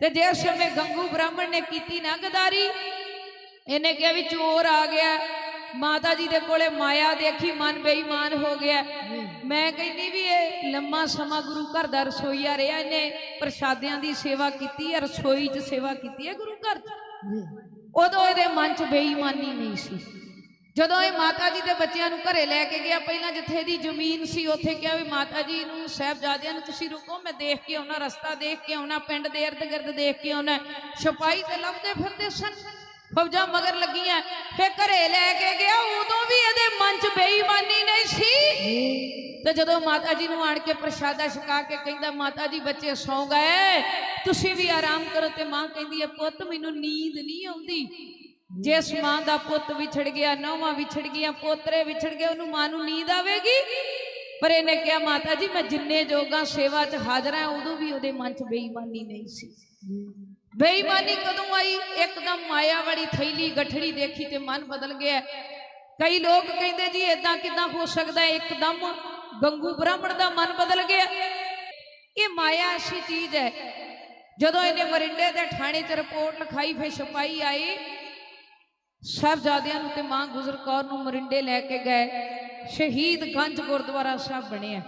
ਤੇ ਜਿਸ ਸਮੇਂ ਗੰਗੂ ਬ੍ਰਾਹਮਣ ਨੇ ਕੀਤੀ ਨਾ ਗਦਾਰੀ ਇਹਨੇ ਕਿਹਾ ਵੀ ਚੋਰ ਆ ਗਿਆ। ਮਾਤਾ ਜੀ ਦੇ ਕੋਲੇ ਮਾਇਆ ਦੇਖੀ ਮਨ ਬੇਈਮਾਨ ਹੋ ਗਿਆ। ਮੈਂ ਕਹਿੰਦੀ ਵੀ ਇਹ ਲੰਮਾ ਸਮਾਂ ਗੁਰੂ ਘਰ ਦਾ ਰਸੋਈਆ ਰਿਹਾ ਇਹਨੇ ਪ੍ਰਸ਼ਾਦਿਆਂ ਦੀ ਸੇਵਾ ਕੀਤੀ ਹੈ ਰਸੋਈ 'ਚ ਸੇਵਾ ਕੀਤੀ ਹੈ ਗੁਰੂ ਘਰ 'ਚ। ਉਦੋਂ ਇਹਦੇ ਮਨ 'ਚ ਬੇਈਮਾਨੀ ਨਹੀਂ ਸੀ। ਜਦੋਂ ਇਹ ਮਾਤਾ ਜੀ ਦੇ ਬੱਚਿਆਂ ਨੂੰ ਘਰੇ ਲੈ ਕੇ ਗਿਆ, ਪਹਿਲਾਂ ਜਿੱਥੇ ਦੀ ਜ਼ਮੀਨ ਸੀ, ਉੱਥੇ ਕਿਹਾ ਵੀ ਮਾਤਾ ਜੀ ਨੂੰ ਸਾਹਿਬਜ਼ਾਦਿਆਂ ਨੂੰ ਤੁਸੀਂ ਰੁਕੋ, ਮੈਂ ਦੇਖ ਕੇ ਆਉਣਾ, ਰਸਤਾ ਦੇਖ ਕੇ ਆਉਣਾ, ਪਿੰਡ ਦੇ ਇਰਦ ਗਿਰਦ ਦੇਖ ਕੇ ਆਉਣਾ, ਛਪਾਈ ਤੇ ਲੱਭਦੇ ਫਿਰਦੇ ਸਨ। ਫੌਜਾਂ ਮਗਰ ਲੱਗੀਆਂ ਫੇ ਘਰੇ ਲੈ ਕੇ ਗਿਆ, ਉਦੋਂ ਵੀ ਇਹਦੇ ਮਨ 'ਚ ਬੇਈਮਾਨੀ ਨਹੀਂ ਸੀ। ਤੇ ਜਦੋਂ ਮਾਤਾ ਜੀ ਨੂੰ ਆਣ ਕੇ ਪ੍ਰਸ਼ਾਦਾ ਛਕਾ ਕੇ ਕਹਿੰਦਾ, ਮਾਤਾ ਜੀ ਬੱਚੇ ਸੌਂ ਗਏ, ਤੁਸੀਂ ਵੀ ਆਰਾਮ ਕਰੋ ਤੇ ਮਾਂ ਕਹਿੰਦੀ ਹੈ, ਪੁੱਤ, ਮੈਨੂੰ ਨੀਂਦ ਨਹੀਂ ਆਉਂਦੀ। ਜਿਸ ਮਾਂ ਦਾ ਪੁੱਤ ਵਿਛੜ ਗਿਆ, ਨੌਵਾਂ ਵਿਛੜ ਗਈਆਂ ਪੋਤਰੇ ਵਿਛੜ ਗਏ, ਉਹਨੂੰ ਮਾਂ ਨੂੰ ਨੀਂਦ ਆਵੇਗੀ? ਪਰ ਇਹਨੇ ਕਿਹਾ, ਮਾਤਾ ਜੀ, ਮੈਂ ਜਿੰਨੇ ਜੋਗਾ ਸੇਵਾ 'ਚ ਹਾਜ਼ਰ ਹਾਂ, ਉਦੋਂ ਵੀ ਉਹਦੇ ਮਨ 'ਚ ਬੇਈਮਾਨੀ ਨਹੀਂ ਸੀ। ਬੇਈਮਾਨੀ ਕਦੋਂ ਆਈ? ਇੱਕਦਮ ਮਾਇਆ ਵਾਲੀ ਥੈਲੀ ਗਠੜੀ ਦੇਖੀ ਤੇ ਮਨ ਬਦਲ ਗਿਆ। ਕਈ ਲੋਕ ਕਹਿੰਦੇ ਜੀ ਇਦਾਂ ਕਿਦਾਂ ਹੋ ਸਕਦਾ ਇੱਕਦਮ ਗੰਗੂ ਬ੍ਰਾਹਮਣ ਦਾ ਮਨ ਬਦਲ ਗਿਆ। ਇਹ ਮਾਇਆ ਐਸੀ ਚੀਜ਼ ਹੈ, ਜਦੋਂ ਇਹਨੇ ਮਰਿੰਡੇ ਦੇ ਥਾਣੇ 'ਚ ਰਿਪੋਰਟ ਲਿਖਾਈ, ਫਿਰ ਛਪਾਈ ਆਈ ਸਾਹਿਬਜ਼ਾਦਿਆਂ ਨੂੰ ਤੇ ਮਾਂ ਗੁਜਰ ਕੌਰ ਨੂੰ ਮਰਿੰਡੇ ਲੈ ਕੇ ਗਏ। ਸ਼ਹੀਦ ਗੰਜ ਗੁਰਦੁਆਰਾ ਸਾਹਿਬ ਬਣਿਆ।